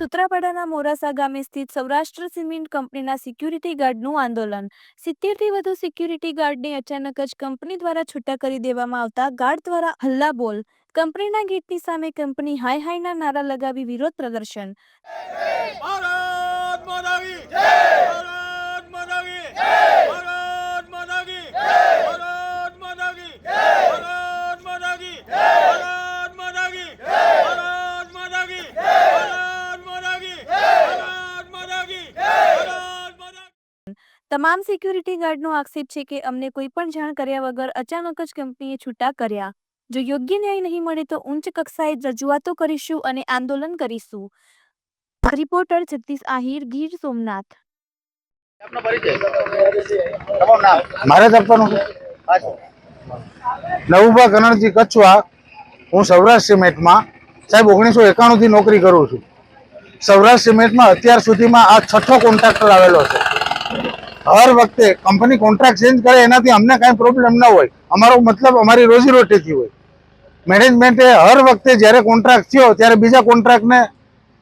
સૂત્રાપાડાના મોરાસા ગામે સ્થિત સૌરાષ્ટ્ર સિમેન્ટ કંપનીના સિક્યુરિટી ગાર્ડનું આંદોલન. સિત્તેરથી વધુ સિક્યુરિટી ગાર્ડને અચાનક જ કંપની દ્વારા છૂટા કરી દેવામાં આવતા ગાર્ડ દ્વારા હલ્લાબોલ. કંપનીના ગેટની સામે કંપની હાય હાયના નારા લગાવી વિરોધ પ્રદર્શન. તમામ સિક્યુરિટી ગાર્ડનો આક્ષેપ છે કે અમને કોઈ પણ જાણ કર્યા વગર અચાનક જ કંપનીએ છૂટા કર્યા. જો યોગ્ય ન્યાય નહીં મળે તો ઉચ્ચ કક્ષાએ રજૂઆતો કરીશું અને આંદોલન કરીશું. રિપોર્ટર જગદીશ આહિર ગીર સોમનાથ. આપનો પરિચય. તમારું નામ? મારે જ આપવાનું નવુભા કનણજી કચ્છવા હું સૌરાષ્ટ્ર સિમેન્ટમાં સાહેબ ઓગણીસો એકાણુંથી નોકરી કરું છું. સૌરાષ્ટ્ર સિમેન્ટમાં અત્યાર સુધીમાં આ છઠ્ઠો કોન્ટ્રાક્ટર આવેલો છે. હર વખતે કંપની કોન્ટ્રાક્ટ ચેન્જ કરે, એનાથી અમને કાંઈ પ્રોબ્લેમ ન હોય. અમારો મતલબ અમારી રોજીરોટીથી હોય. મેનેજમેન્ટે હર વખતે જ્યારે કોન્ટ્રાક્ટ થયો, ત્યારે બીજા કોન્ટ્રાક્ટને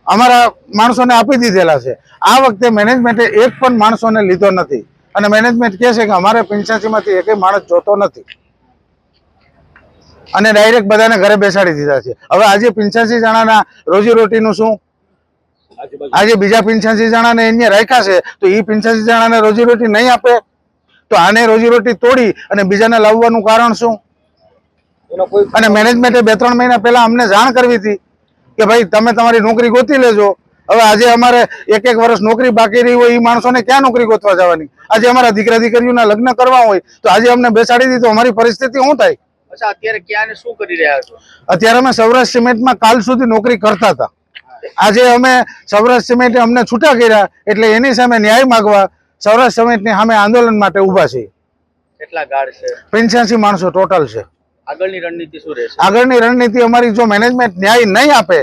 અમારા માણસોને આપી દીધેલા છે. આ વખતે મેનેજમેન્ટે એક પણ માણસોને લીધો નથી. અને મેનેજમેન્ટ કહે છે કે અમારે પંચ્યાસીમાંથી એકેય માણસ જોતો નથી. અને ડાયરેક્ટ બધાને ઘરે બેસાડી દીધા છે. હવે આજે પંચ્યાસી જણાના રોજીરોટીનું શું? આજે બીજા પંચ્યાસી જણાને અહીંયા રાખ્યા છે તો એ પંચ્યાસી જણાને રોજીરોટી નહીં આપે? તો આને રોજીરોટી તોડી અને બીજાને લાવવાનું કારણ શું? અને મેનેજમેન્ટે બે ત્રણ મહિના પહેલા અમને જાણ કરવી હતી કે ભાઈ તમે તમારી નોકરી ગોતી લેજો. હવે આજે અમારે એક એક વર્ષ નોકરી બાકી રહી હોય એ માણસોને ક્યાં નોકરી ગોતવા જવાની? આજે અમારા દીકરા દીકરીઓના લગ્ન કરવા હોય તો આજે અમને બેસાડી દીધું. અમારી પરિસ્થિતિ શું થાય? અત્યારે ક્યાં શું કરી રહ્યા છો? અત્યારે અમે સૌરાષ્ટ્ર સિમેન્ટમાં કાલ સુધી નોકરી કરતા હતા. આજે અમે સૌરાષ્ટ્ર સિમેન્ટે અમને છૂટા કર્યા એટલે એની સામે ન્યાય માગવા સૌરાષ્ટ્ર સિમેન્ટની સામે આંદોલન માટે ઊભા છે કેટલા ગાર્ડ છે? પંચ્યાસી માણસો ટોટલ છે. આગળની રણનીતિ શું રહેશે? આગળની રણનીતિ અમારી જો મેનેજમેન્ટ ન્યાય નહીં આપે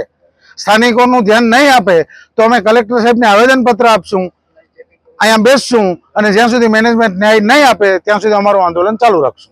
સ્થાનિકોનું ધ્યાન નહીં આપે તો અમે કલેક્ટર સાહેબને આવેદનપત્ર આપશું અહીંયા બેસશું અને જ્યાં સુધી મેનેજમેન્ટ ન્યાય નહીં આપે ત્યાં સુધી અમારું આંદોલન ચાલુ રાખશું.